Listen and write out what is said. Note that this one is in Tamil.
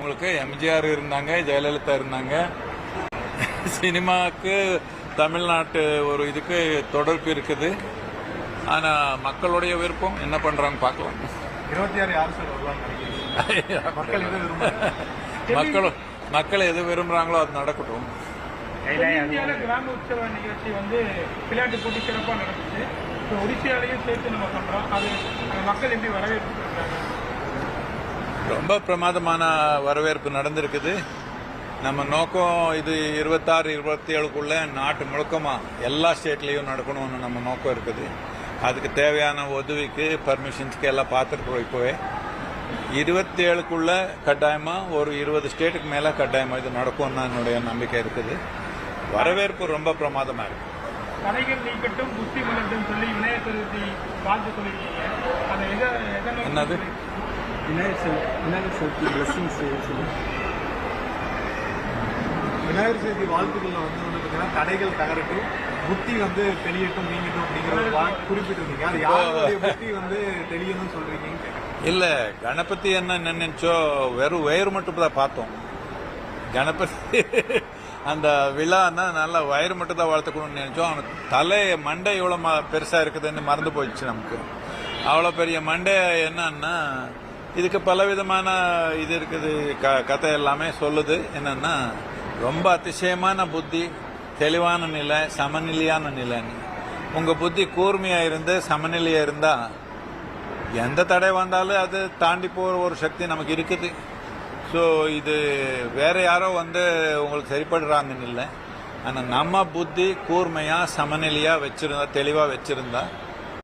உங்களுக்கு எம்ஜிஆர் இருந்தாங்க ஜெயலலிதா இருந்தாங்க. சினிமாவுக்கு தமிழ்நாட்டு ஒரு இதுக்கு தொடர்பு இருக்குது. ஆனா மக்களுடைய விருப்பம் என்ன பண்றாங்க பார்க்கலாம். இருபத்தி ஆறு யார் சார் வருவாங்க மக்கள் எது விரும்புறாங்க? மக்கள் மக்கள் எது விரும்புறாங்களோ அது நடக்கட்டும். கிராம உற்சவ நிகழ்ச்சி வந்து விளையாட்டு போட்டி சிறப்பாக நடந்துச்சு. ஒடிசியாலையும் சேர்த்து நம்ம பண்றோம். அது மக்கள் எப்படி வரவேற்பு ரொம்ப பிரமாதமான வரவேற்பு நடந்திருக்குது. நம்ம நோக்கம் இது இருபத்தாறு இருபத்தி ஏழுக்குள்ள நாட்டு முழுக்கமா எல்லா ஸ்டேட்லேயும் நடக்கணும்னு நம்ம நோக்கம் இருக்குது. அதுக்கு தேவையான உதவிக்கு பர்மிஷன்ஸ்க்கு எல்லாம் பார்த்துருக்குறோம் இப்போவே இருபத்தி ஏழுக்குள்ள கட்டாயமா ஒரு இருபது ஸ்டேட்டுக்கு மேல கட்டாயமா இது நடக்கும்னு என்னுடைய நம்பிக்கை இருக்குது. வரவேற்பு ரொம்ப பிரமாதமா இருக்கு. கலைகள் நீக்கட்டும் புத்தி மலர்ட்டும் சொல்லி விநாயகர் சதுர்த்தி வாழ்த்து சொல்லியிருக்கீங்க அதை எதை எதை நோக்கி என்னது? விநாயகர் சதுர்த்தி விநாயகர் சதுர்த்தி பிளஸ்ஸிங்ஸ் விநாயகர் சதுர்த்தி வாழ்த்துக்கள்ல வந்து வந்து பார்த்தீங்கன்னா தடைகள் தகரட்டும் புத்தி வந்து தெளியட்டும் நீங்கட்டும் அப்படிங்கிற குறிப்பிட்டிருந்தீங்க அது யாருடைய புத்தி வந்து தெளியணும்னு சொல்றீங்கன்னு இல்ல கணபதி என்ன நினைச்சோ வெறும் வயிறு மட்டும் தான் பார்த்தோம். கணபதி அந்த விழான்னா நல்லா வயிறு மட்டும் தான் வளர்த்துக்கணும்னு நினைச்சோம். அவனுக்கு தலை மண்டை இவ்வளோ ம- பெருசா இருக்குதுன்னு மறந்து போயிடுச்சு நமக்கு. அவ்வளோ பெரிய மண்டை என்னன்னா இதுக்கு பல விதமான இது இருக்குது க கதை எல்லாமே சொல்லுது. என்னன்னா ரொம்ப அதிசயமான புத்தி தெளிவான நிலை சமநிலையான நிலைன்னு. உங்கள் புத்தி கூர்மையாக இருந்து சமநிலையாக இருந்தால் எந்த தடை வந்தாலும் அது தாண்டி போகிற ஒரு சக்தி நமக்கு இருக்குது. ஸோ இது வேற யாரோ வந்து உங்களுக்கு சரிப்படுறாங்கன்னு இல்லை. ஆனால் நம்ம புத்தி கூர்மையாக சமநிலையாக வச்சுருந்தா தெளிவாக வச்சுருந்தா